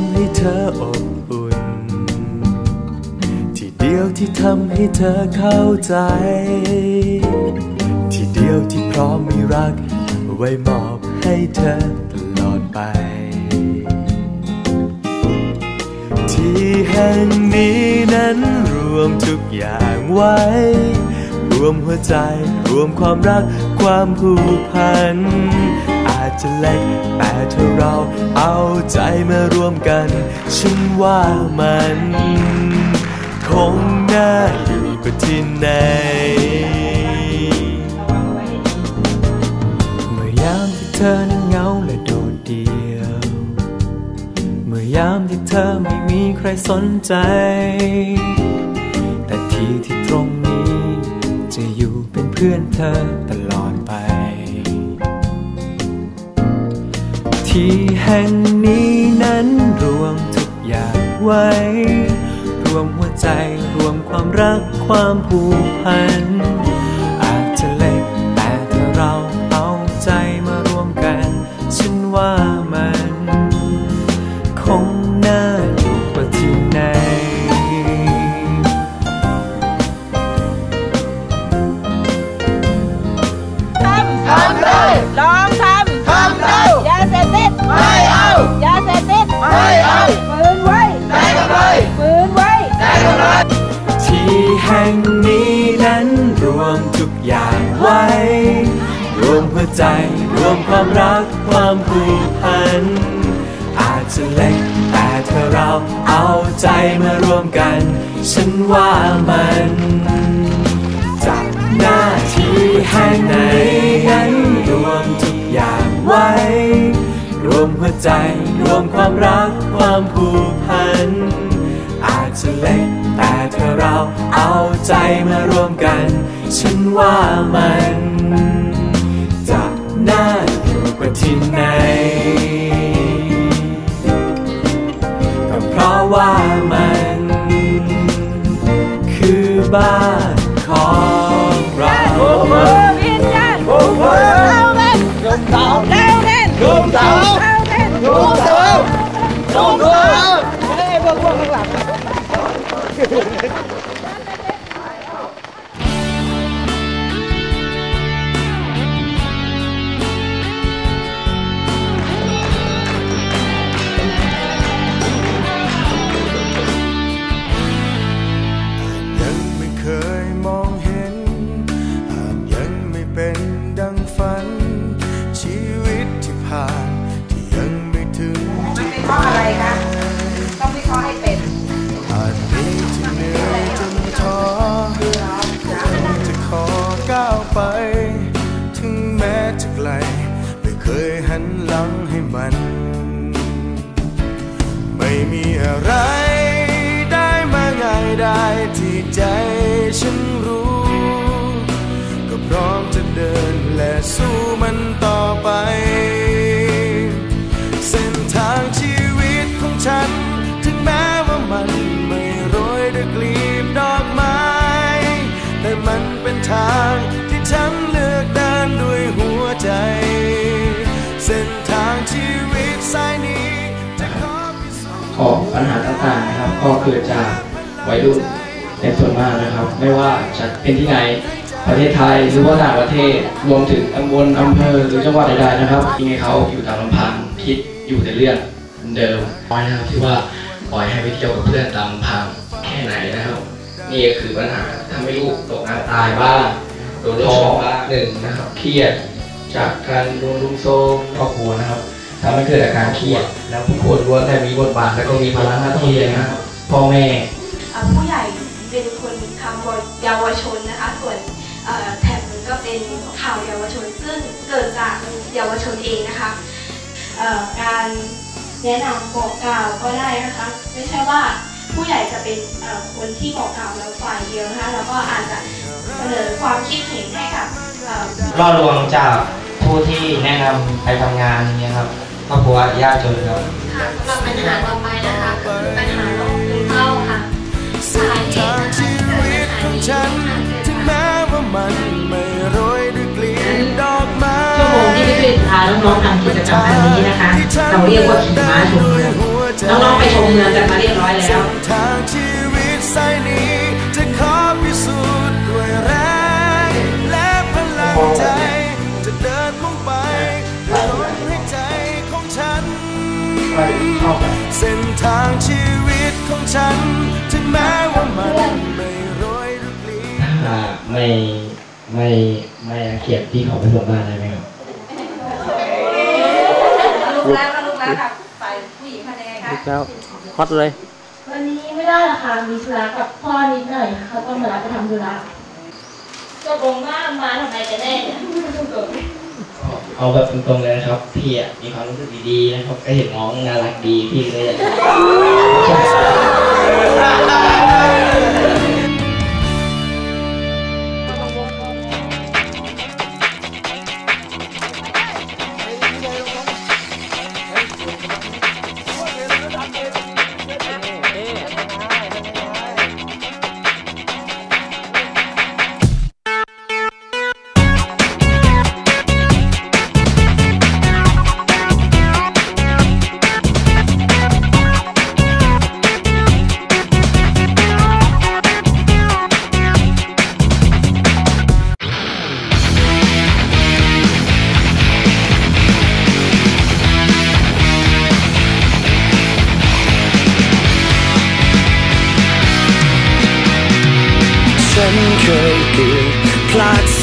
ำให้เธออบอุ่น ที่เดียวที่ทำให้เธอเข้าใจ ที่เดียวที่พร้อมมีรัก ไว้มอบให้เธอตลอดไป ที่แห่งนี้นั้นรวมทุกอย่างไว้ รวมหัวใจ รวมความรัก ความผูกพัน จจะเล็ก แต่ถ้าเราเอาใจมารวมกัน ฉันว่ามัน คงน่าอยู่กว่าที่ไหนเมื่อยามที่เธอนั้นเหงาและโดดเดี่ยว เมื่อยามที่เธอไม่มีใครสนใจ แต่ที่ที่ตรงนี้ จะอยู่เป็นเพื่อนเธอตลอด ที่แห่งนี้นั้นรวมทุกอย่างไว้ รวมหัวใจรวมความรักความผูกพัน ความรักความผูกพัน อาจจะเล็กแต่ถ้าเราเอาใจมารวมกัน ฉันว่ามันจากหน้าที่แห่งไหนนั้นรวมทุกอย่างไว้ รวมหัวใจรวมความรักความผูกพัน อาจจะเล็กแต่ถ้าเราเอาใจมารวมกัน ฉันว่ามัน อ ปัญหาต่างๆนะครับ ก็เกิดจากวัยรุ่นในส่วนมากนะครับ ไม่ว่าจะเป็นที่ไหนประเทศไทยหรือว่าต่างประเทศรวมถึงตำบลอำเภอหรือจังหวัดใดๆนะครับที่ให้เขาอยู่ตามลำพังคิดอยู่แต่เรื่องเดิมน้อยนะครับที่ว่าปล่อยให้ไปเที่ยวกับเพื่อนตามลำพังแค่ไหนนะครับนี่ก็คือปัญหาทำให้ลูกตกงานตายบ้างโดนท้องบ้างหนึ่งนะครับเครียดจากการโดนลุมโทรมครอบครัวนะครับ ทำให้เกิดอาการเครียดแล้วผู้คนล้วนแต่มีบทบาทและก็มีภาระหน้าที่นะครับพ่อแม่เอ่อผู้ใหญ่เป็นคนทำเยาวชนนะคะส่วนเอ่อแถบนึงก็เป็นข่าวเยาวชน ซึ่งเกิดจากเยาวชนเองนะคะเอ่อการแนะนำบอกกล่าวก็ได้นะคะไม่ใช่ว่าผู้ใหญ่จะเป็นเอ่อคนที่บอกกล่าวเราฝ่ายเดียวนะคะแล้วก็อาจจะเสนอความคิดเห็นให้กับเอ่อล่อลวงจากผู้ที่แนะนำไปทำงานเนี่ยครับ ครอบครัวยากจนครับ ค่ะสำหรับปัญหาต่อไปนะคะก็คือปัญหาโรคซึมเศร้าค่ะสาเหตุนะคะที่เกิดปัญหานี้ฉันถึงแม้ว่ามันไม่โรยด้วยกลีบดอกไม้ชั่วโมงที่พี่กฤษพาน้องๆทำกิจกรรมอันนี้นะคะ เราเรียกว่าขี่ม้าชมเมืองน้องๆไปชมเมืองกันมาเรียบร้อยแล้ว ฉัน ถึงแม้ว่ามันไม่โรยหรือเปลี่ยนถ้าไม่ไม่ไม่รังเกียจพี่ขอไปส่งบ้านได้ไหมครับลูกแล้วก็ลูกแล้วค่ะฝ่ายผู้หญิงทำยังไงคะแล้วฮอตเลย วันนี้ไม่ได้หรอกค่ะมีธุระกับพ่อนิดหน่อยเขาต้องมารับไปทำธุระตกลงว่ามาทำไมกันแน่เนี่ย เอาแบบตรงๆเลยนะครับ พี่อะมีความรู้สึกดีๆนะครับก็เห็นน้องน่ารักดีพี่เลยอยาก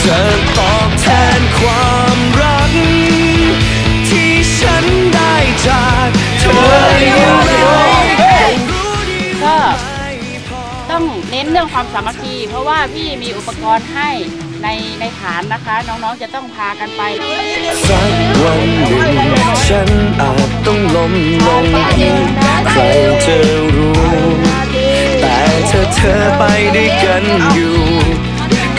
เธอตอบแทนความรัก ที่ฉันได้จากเธออย่างไรก็ต้องเน้นเรื่องความสามัคคี เพราะว่าพี่มีอุปกรณ์ให้ในในฐานนะคะ น้องๆจะต้องพากันไปสักวันหนึ่งฉันอาจต้องล้มลงอีกใครจะรู้ แต่ถ้าเธอไปด้วยกันอยู่